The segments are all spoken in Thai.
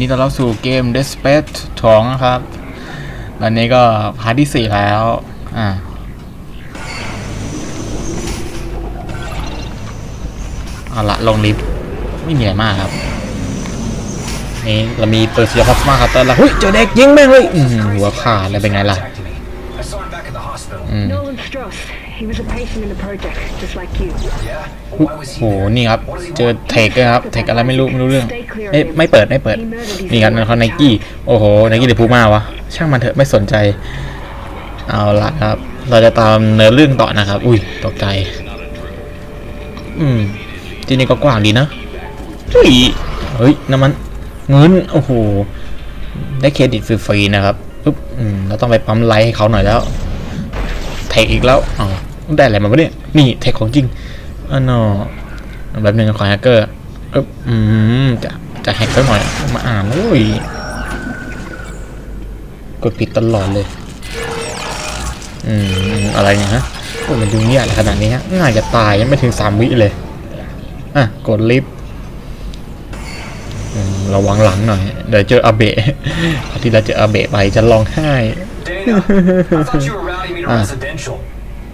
นดีต้อนรับสู่เกม d e Space 2นะครับวันนี้ก็พาร์ทที่4แล้ว อ่า เอาละลงลิฟต์ ไม่มีอะไรมากครับ นี่เรามีเปิดเสียพัสมาครับแต่ละเฮ้ยเจอเด็กยิงแม่งเลยหัวขาดเลยเป็นไงล่ะ อืม He was a patient in the project, just like you. Yeah? โอ้ Why was he โห there? นี่ครับ What does he เจอ want? เทคเลยครับ เทคอะไรไม่รู้ไม่รู้เรื่องเอ้ยไม่เปิดไม่เปิด นี่ครับนั่นเขาไนกี้ โอ้โหไนกี้หรือพูม่าวะ ช่างมันเถอะไม่สนใจ เอาละครับ เราจะตามเนื้อเรื่องต่อนะครับ อุ้ยตกใจ อืม ที่นี่ก็กว้างดีนะอุ้ยเฮ้ยน้ำมันเงิน โอ้โห ได้เครดิตฟรีๆนะครับปุ๊บ อืม เราต้องไปปั๊มไลท์ให้เขาหน่อยแล้ว เทคอีกแล้วอ๋อ ได้อะไรมาวะเนี่ย นี่เทคของจริงอ๋อนอแบบหนึ่งของแฮกเกอร์อึ๊บอืมจะจะแฮกสักหน่อยมาอ่านโอ้ยกดผิดตลอดเลย อืม อะไรเนี่ยฮะโอ้ยมันดูเนี่ยอะไรขนาดนี้ฮะง่ายจะตายยังไม่ถึงสามวิเลย อะ กดลิฟต์อืมระวังหลังหน่อย เดี๋ยวเจออาเบะที่เราเจออาเบะไปจะร้องไห้ Dana, I thought you were routing me to Ah. residential.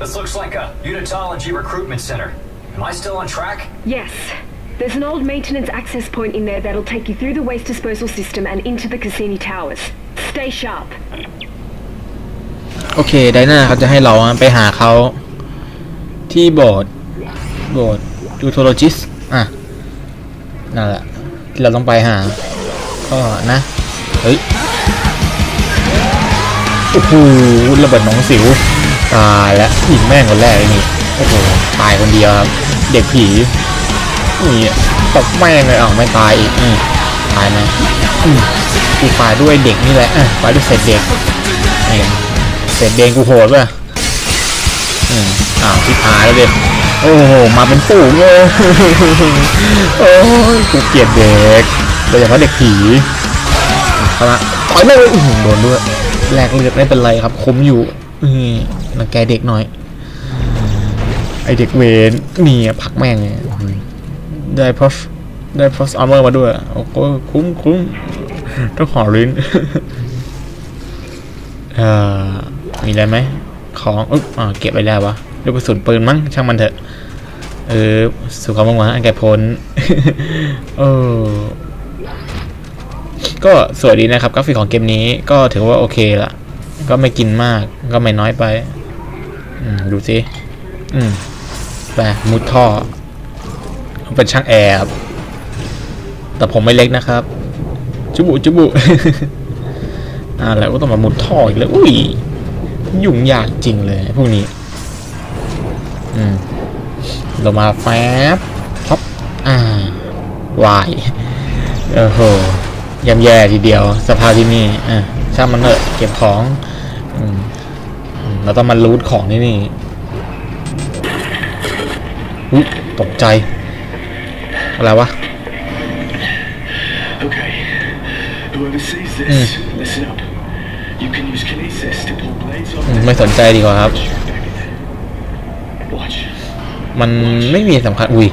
This looks like a unitology recruitment center. Am I still on track? Yes. There's an old maintenance access point in there that'll take you through the waste disposal system and into the Cassini Towers. Stay sharp. โอเค ไดนาเขาจะให้เราไปหาเขาที่โบสถ์โบสถ์จูโทโลจิส อ่ะ นั่นแหละ ที่เราต้องไปหา ก็นะ เฮ้ย โอ้โหระเบิดหนองสิว ตายแล้วยิงแม่งคนแรกนี่โอ้โหตายคนเดียวครับ เด็กผีนี่ตบแม่งเลยอ้าวไม่ตายอีกอืตายไหมอืมกูตายด้วยเด็กนี่แหละอะตายด้วยเศษเด็กนี่เศษเด็กกูโหดป่ะอืมอ้าวที่ตายแล้วเด็กโอ้โหมาเป็นฝูงเลยโอ้ยกูเกลียดเด็กโดยเฉพาะเด็กผีเข้ามาต่อยแม่งเลยโดนด้วยแลกเลือดไม่เป็นไรครับคุ้มอยู่ นี่รังแกเด็กหน่อย ไอเด็กเวนนี่อะผลักแม่งเลยอืมได้พอสได้พอสอาร์เมอร์มาด้วยโอ้โหคุ้มคุ้มต้องขอลิ้นเอ่อมีอะไรไหมของอึ๊บอ่าเก็บไปแล้ววะลูกกระสุนปืนมั้งช่างมันเถอะ เออสุขภาพมังอันแก่พ้นเออก็สวยดีนะครับกราฟิกของเกมนี้ก็ถือว่าโอเคละ ก็ไม่กินมากก็ไม่น้อยไปดูสิไปมุดท่อเป็นช่างแอร์ครับแต่ผมไม่เล็กนะครับ จุบุจุบุอ่าแล้วก็ต้องมามุดท่ออีกแล้วอุ้ยยุ่งยากจริงเลยพวกนี้ อืมเรามาแฟบท็อปอ่าวายโอ้โหยำแย่ทีเดียวสภาพที่นี่อะ ช่างมันเถอะเก็บของอืมอืมเราต้องมารูทของที่นี่อุ๊ยตกใจ อะไรวะ Okay. Whoever sees this, Hmm. listen up. You can use kinesis to pull blades off อืมไม่สนใจดีกว่าครับ Watch. มันไม่มีสำคัญ อุ้ย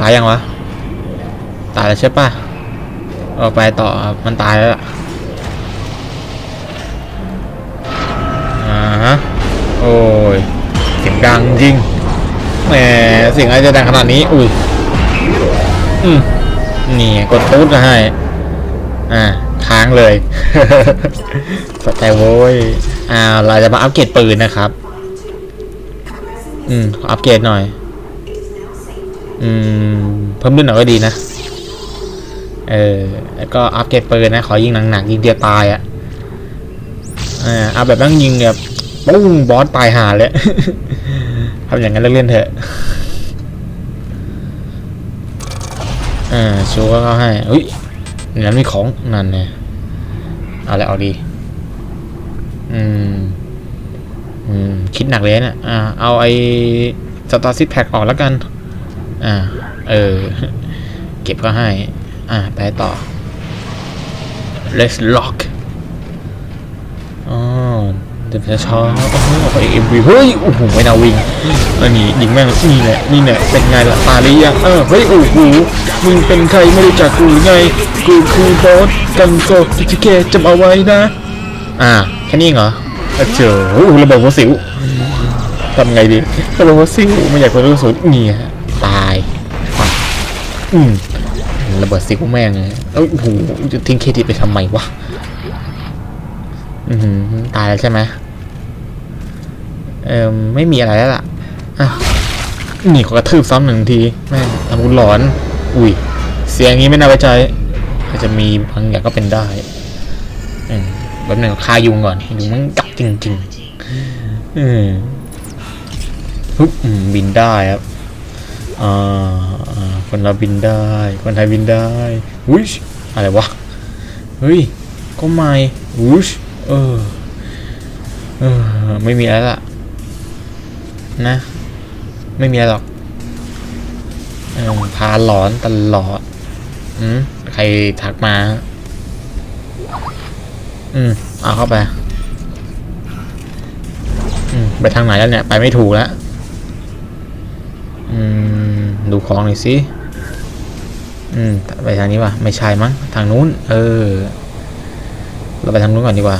ตายยังวะ ตายแล้วใช่ปะเออไปต่อครับ มันตายแล้ว งดังจริงแหมเสียงอะไรจะดังขนาดนี้ อุ้ยอืมนี่กดตูดมาให้ อ่า ค้างเลยสใจโว้ยอ่าเราจะมาอัปเกรดปืนนะครับ อืมออัปเกรดหน่อย อืม เพิ่มเลือดหน่อยก็ดีนะ เออ แล้วก็อัปเกรดปืนนะ ขอยิงหนักๆยิงเดียวตายอะ่ะอ่าเอาแบบนั่งยิงแบบปุ้งบอสตายหาเลย ทำอย่างนั้นเล่นๆเถอะอ่าชูก็เข้าให้อุ้ยนั้นมีของนั่นไงเอาอะไรเอาดี อืม อืม คิดหนักเลยเนี่ยอ่า เอาไอ้สตาร์ซิปแพ็กออกแล้วกัน อ่า เออ เก็บก็ให้ อ่า ไปต่อ let's lock อ๋อเดินช้าๆโอ้โหเอาไปเอ็มวีเฮ้ยโอ้โหไม่น่าวิ่งอันนี้ยิงแม่งนี่แหละนี่แหละเป็นไงล่ะตาลียังเออเฮ้ยโอ้โหมึงเป็นใครไม่รู้จักกูไงกูคือบอสกันโกพิจิเกะจำเอาไว้นะ อ่าแค่นี้เหรอเจอโอ้โหระเบิดหัวสิวทำไงดีระเบิดหัวสิวไม่อยากเป็นรู้สุดนี่ฮะตายอืมระเบิดสิวแม่งเลยเอ้ยโอ้โหจะทิ้งเครดิตไปทำไมวะ อืตายแล้วใช่ไหมเออไม่มีอะไรแล้วล่ะอะนี่ขอกระทืบซ้ำหนึ่งทีแม่งทำกูหลอน อุ้ย เสียงนี้ไม่น่าไว้ใจอาจจะมีบางอย่างก็เป็นได้อืมแบบหนึ่งคายุงก่อนยุงมันกัดจริงๆอืมฮึบอืมบินได้ครับอ่าอ่าคนเราบินได้ คนไทยบินได้อุ้ยอะไรวะ เฮ้ยก็ไม่อุ้ย เออ เออ ไม่มีอะไรละ นะ ไม่มีอะไรหรอกออพาหลอนตลอด อืม ใครทักมา อืม เอาเข้าไป อืม ไปทางไหนแล้วเนี่ย ไปไม่ถูกแล้ว อืม ดูของหน่อยสิ อืม ไปทางนี้วะไม่ใช่มั้ง ทางนู้น เออ เราไปทางนู้นก่อนดีกว่า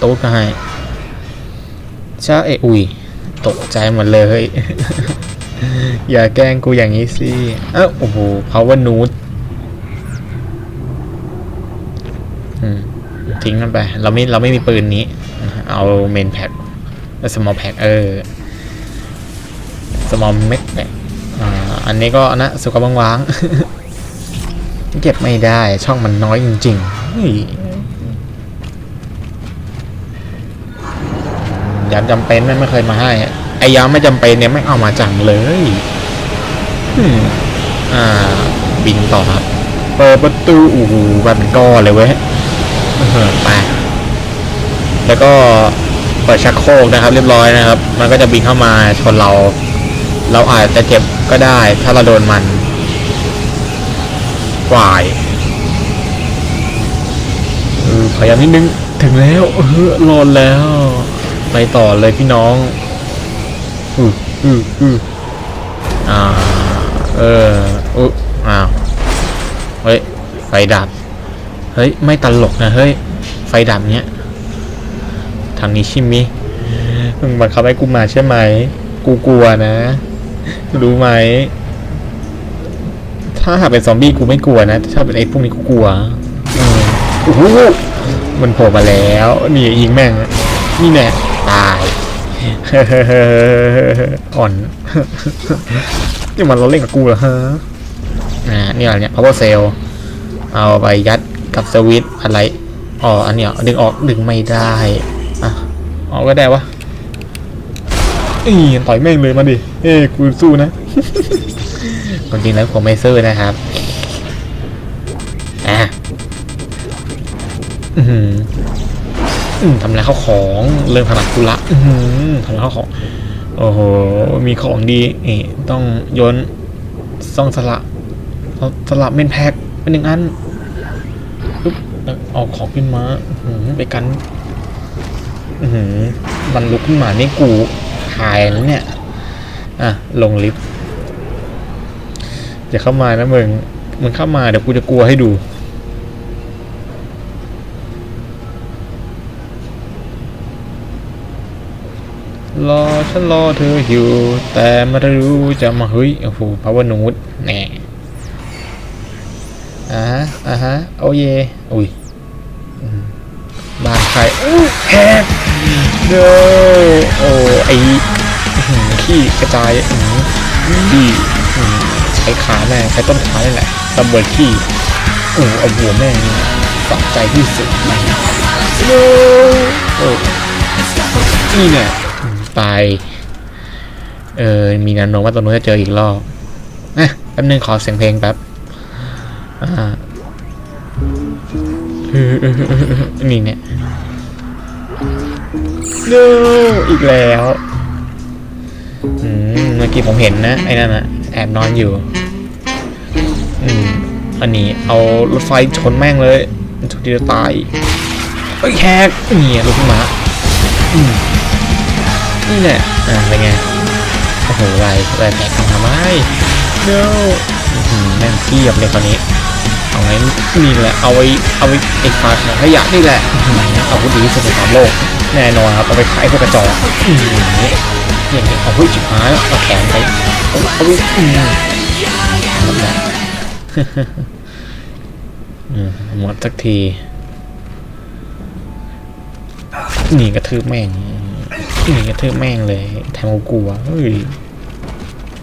ตู้ก็ให้ช้าเออุยตกใจหมดเลย อย่าแกล้งกูอย่างนี้สิเอ้าโอ้โห power nude อืมทิ้งมันไป เราไม่เราไม่มีปืนนี้ เอาเมนแพ็คแล้ว small pack เออ small mech เนี่ยอ่าอันนี้ก็นะ สุขภาพว่าง เก็บไม่ได้ช่องมันน้อยจริงๆเฮ้ยามจำเป็นม่งไม่เคยมาให้ ไอ้ยามไม่จำเป็นเนี่ยไม่เอามาจังเลยอ่า บินต่อครับ เปิดประตูโอ้โหแบบเป็นก้อนเลยเว้ยไปแล้วก็เปิดชักโครกนะครับ เรียบร้อยนะครับ มันก็จะบินเข้ามาชนเรา เราอาจจะเจ็บก็ได้ ถ้าเราโดนมัน กวายเออพยายามนิดนึง ถึงแล้วเออรอดแล้ว ไปต่อเลยพี่น้องอืออืออืออ่า เอออุ๊ยอ้าว เฮ้ย ไฟดับ เฮ้ย ไม่ตลกนะ เฮ้ย ไฟดับเนี้ย ทางนี้ใช่ไหมมึงบังคับให้กูมาใช่ไหม กูกลัวนะ รู้ไหม ถ้าหากเป็นซอมบี้กูไม่กลัวนะถ้าเป็นไอ้พวกนี้กูกลัวอืมโอ้โหมันโผล่มาแล้วนี่ยิงแม่งนี่แน่ตายอ่อนนี่มันเราเล่นกับกูเหรอฮะอ่านี่อะไรเนี่ย power cell เอาไปยัดกับสวิตอะไรอ๋ออันเนี้ยดึงออกดึงไม่ได้อะออกก็ได้วะอีต่อยแม่งเลยมาดิเอ้กูสู้นะ ความจริงแล้วผมไม่ซื้อนะครับอะอืมทำลายข้าวของเริ่มถนัดกุละอือหือทำลายข้าวของ โอ้โห มีของดีนี่ต้องโยนซ่องสละสละเมนแพ็กเป็นหนึ่งอันปุ๊บเอาของขึ้นมาอื้อหือไปกันอืมมันลุกขึ้นมานี่กูหายแล้วเนี่ย อะ ลงลิฟต์ อย่าเข้ามานะมึงมึงเข้ามาเดี๋ยวกูจะกลัวให้ดูรอฉันรอเธออยู่ แต่ไม่รู้จะมาเฮ้ยโอ้โหพาวเวอร์นูดแน่อ่าฮะอ่าฮะโอเยอุ้ยบานใครอู้แฮกเด้อโอ้ไอหือขี้กระจายอื้อหือขี้อื้อหือ ใช้ขาแม่งใช้ต้นขานี่แหละระเบิดขี้โอ้เอาหัวแม่งสะใจที่สุดเด้อโอ้นี่เนี่ยตายเออมีแนวโน้มว่าตรงนู้นจะเจออีกรอบนะแป๊บนึงขอเสียงเพลงแป๊บอ่าเออนี่เนี่ย no อีกแล้ว อืม เมื่อกี้ผมเห็นนะ ไอ้นั่นนะ อบนอนอยู่อืมอันนี้เอารถไฟชนแม่งเลยมันทุกทีจะตายเอ้ยแฮกนี่ลูกหมาอืมนี่แหละอ่าเป็นไงโอ้โหลายลายแท็กทำไม no อื้อหือแม่งเทียบเลยคราวนี้เอาไว้นี่แหละเอาไว้เอาไว้ไอ้ฟาถังขยะนี่แหละอื้อหือเอาวุธดีที่สุดในสามโลกแน่นอนครับเอาไปขายพวกกระจอกอืม อย่างนี้อย่างนี้เอาไว้จิบหายแล้วเอาแขนไปเอาเอาไว้อืมนั่นแหอืมหมดสักที นี่กระทืบแม่ง นี่กระทืบแม่งเลยแทงกูกลัวเฮ้ย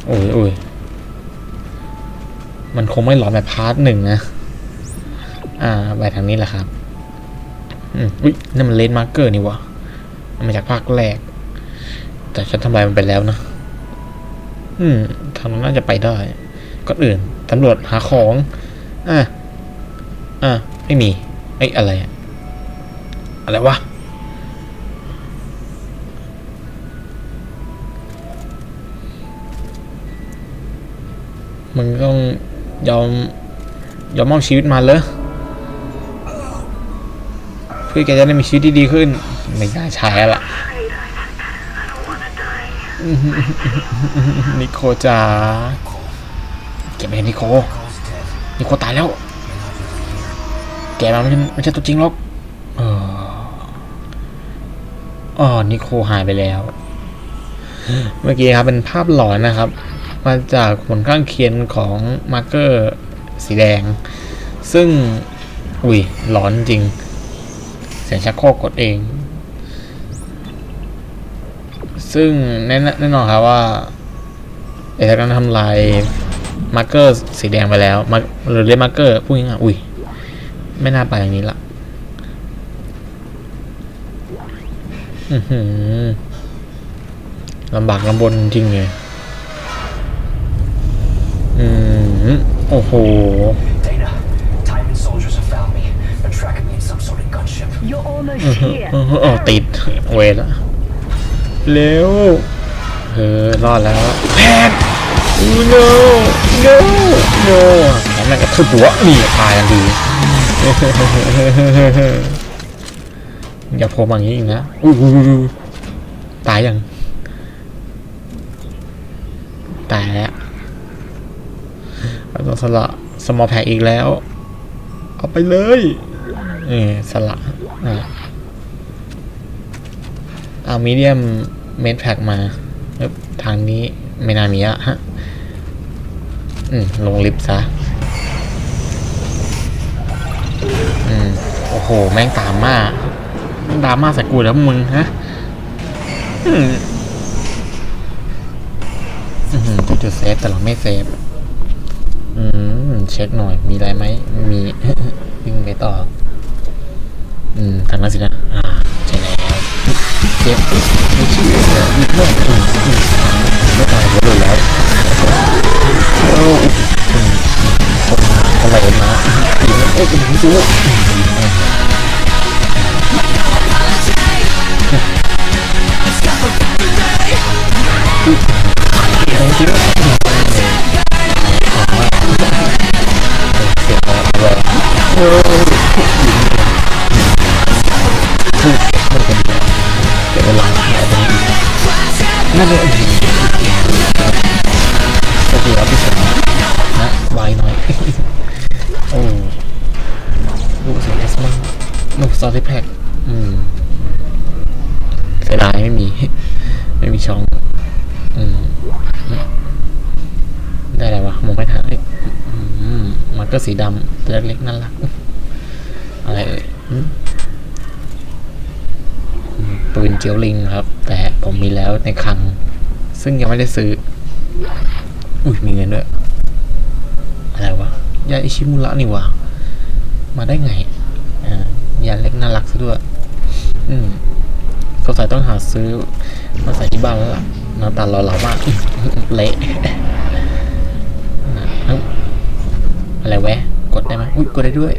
โอ้ยโอ้ยมันคงไม่หลอนแบบพาร์ทหนึ่งนะ อ่าไปทางนี้แหละครับ อืมอุ้ยนั่นมันเลนมาร์เกอร์นี่วะ มันมาจากภาคแรก แต่ฉันทำลายมันไปแล้วนะ อืมทางนั้นน่าจะไปได้ก็อื่นตำรวจหาของ อะ อะ ไม่มี ไอ้อะไรอะอะไรวะ มึงต้องยอม ยอมมอบชีวิตมาเลยเพื่อแกจะได้มีชีวิตที่ดีขึ้น ไม่น่าใช้ละ นิโคจ๋าเก็บไปนิโค นิโคตายแล้ว แกมันไม่ใช่ไม่ใช่ตัวจริงหรอก เอออ๋อนิโคหายไปแล้ว เมื่อกี้ครับเป็นภาพหลอนนะครับ มาจากผลข้างเคียงของมาร์เกอร์สีแดง ซึ่ง อุ้ยหลอนจริง เสียงชักโครกกดเอง ซึ่งแน่นแน่นอนครับว่าไอ้ทางการทำลายมาร์เกอร์สีแดงไปแล้วมาหรือเรียกมาร์เกอร์พูดง่ายๆอุ้ย ไม่น่าไปอย่างนี้ละอือหือลำบากลำบนจริงเลยอืมโอ้โห Dana, Timon soldiers have found me. They're tracking me in some sort of gunship. You're almost เออ here. เออเออติดเวรละ เร็วเออรอดแล้วแพน no no no แขนมันกระทืบหัวนี่ตายทันทีอย่าโผล่มาอย่างนี้อีกนะอุ้ยอุ้ยอุ้ยอุ้ยตายยังตายแล้วเราต้องสละสมอลแพ็กอีกแล้ว เอาไปเลยเออสละอะเอามีเดียม เมดแพ็กมาทางนี้ไม่น่ามีอะฮะอืมลงลิฟต์ซะอืมโอ้โห แม่งตามมาแม่งตามมาใส่กูแล้วมึงฮะอืมอืมจุดเซฟแต่เราไม่เซฟอืมเช็คหน่อย มีอะไรไหมมีวิ่งไปต่อ อืมทางนั้นสินะอ่า เจ็บไม่เชื่อมีเพื่อนอืมอืมไม่ตายหัวเลยแล้วโอ้อืมคนอะไรมาเอ้ยคุณผู้ชมเอ้ยจริง ซอสที่แพ็กอืมเสียดายไม่มี ไม่มีช่อง อืมได้อะไรวะมองไม่ทันเอ้ยอืมมันก็สีดำตัวเล็กๆน่ารักอะไรเอ่ยอืมอืมปืนเจียวลิงครับ แต่ผมมีแล้วในคลัง ซึ่งยังไม่ได้ซื้อ อุ้ยมีเงินด้วย อะไรวะยาอิชิมุระนี่วะมาได้ไงอ่า ยาเล็กน่ารักซะด้วย อืมสงสัยต้องหาซื้อมาใส่ที่บ้านแล้วล่ะหน้าตาหล่อๆมากเละอะไรแวะ กดได้ไหมอุ้ยกดได้ด้วย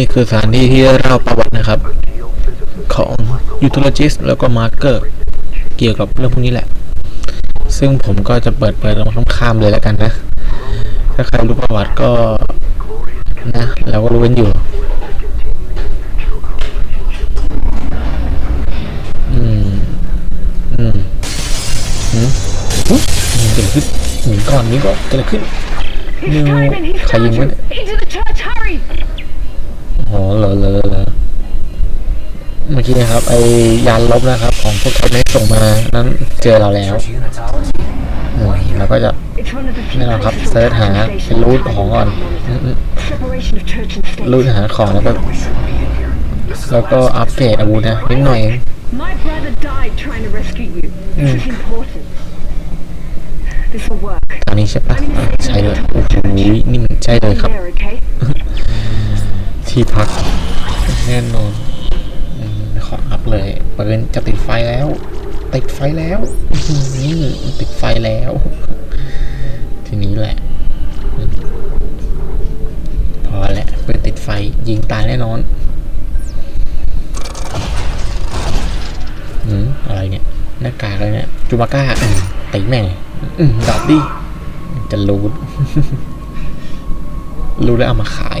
นี่คือสถานที่ที่เล่าประวัตินะครับ ของยูทูลจิสแล้วก็มาร์เกอร์เกี่ยวกับเรื่องพวกนี้แหละ ซึ่งผมก็จะเปิดเปิดมาข้ามๆเลยแล้วกันนะ ถ้าใครรู้ประวัติก็นะเราก็รู้กันอยู่อืมอืมอืมเกิดขึ้นหนีก่อนนี้ก็เกิดขึ้น He's No, climbing! He's Kayın climbing! bu Into the church! Hurry! อ๋อเหรอเหรอเหรอเหรอเมื่อกี้นะครับ ไอยานลบนะครับ ของพวกไอแม็กส่งมานั้นเจอเราแล้ว Church Unitology? อืมเราก็จะ It's one of the few แน่นอนครับ places เซิร์ช on หา the เป็น station รูท that ของก่อน has อืมอืม Separation of church and state. รูทหาของแล้วก็ We shouldn't be in here. This is the แล้วก็ last อัปเกรดอาวุธนะนิดหน่อยเอง My brother died trying to rescue you. This is important. This will work. ตอนนี้ใช่ปะอะใช่เลยโอ้โหนี่มันใช่เลยครับ There, okay? ที่พักแน่นอนขออัพเลยปืนจะติดไฟแล้ว ติดไฟแล้วอื้อติดไฟแล้ว ทีนี้แหละ พอแล้วปืนติดไฟยิงตายแน่นอนอืมอะไรเนี่ยหน้ากากอะไรเนี่ยจูบาก้าตีแม่งอืมดับดิจะรูดรู้แล้วเอามาขาย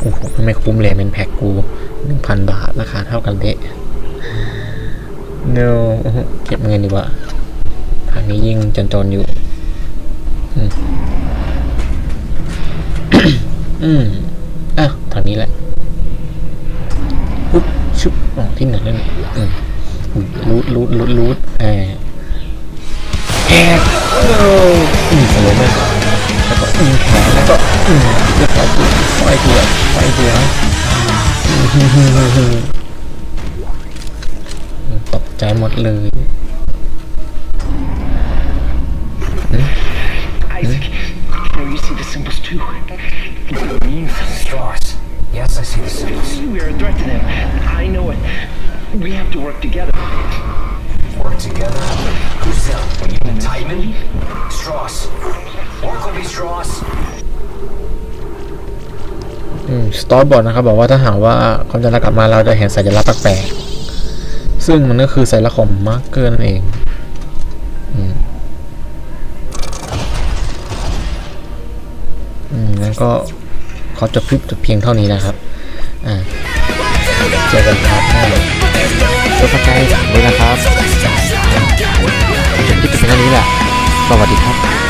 โอ้โหไม่คุ้มเลยเป็นแพ็กกูหนึ่งพันบาท ราคาเท่ากันเละ no เก็บเงินดีกว่าทางนี้ยิ่งจนๆอยู่ อืมอืมอะทางนี้แหละปุ๊บชุบอ๋อที่ไหนนั่นอืมอุ๊ยรูดรูดรูดรูดแอบแอบโอ้อืมสโลว์แม่ง แล้วก็อืมแขนแล้วก็อืมเรียบร้อยไฟเถื่อนไฟเถื่อนอืมตกใจหมดเลย Isaac, now you see the symbols too. What it means? straws. Yes, I see the symbols. We are a threat to them. I know it. We have to work together. Work together. Who's them? Unit Titan? Strauss. อืมสตอร์บอร์ดนะครับ บอกว่าถ้าหากว่าความจำกลับมาเราจะเห็นสัญลักษณ์แปลกๆซึ่งมันก็คือสัญลักษณ์ของมาร์กเกอร์นั่นเองอืมอืมงั้นก็ขอจบคลิปเพียงเท่านี้นะครับ อ่า เจอกันครับน้าตัวสกายด้วยนะครับคลิปเพียงเท่านี้แหละ สวัสดีครับ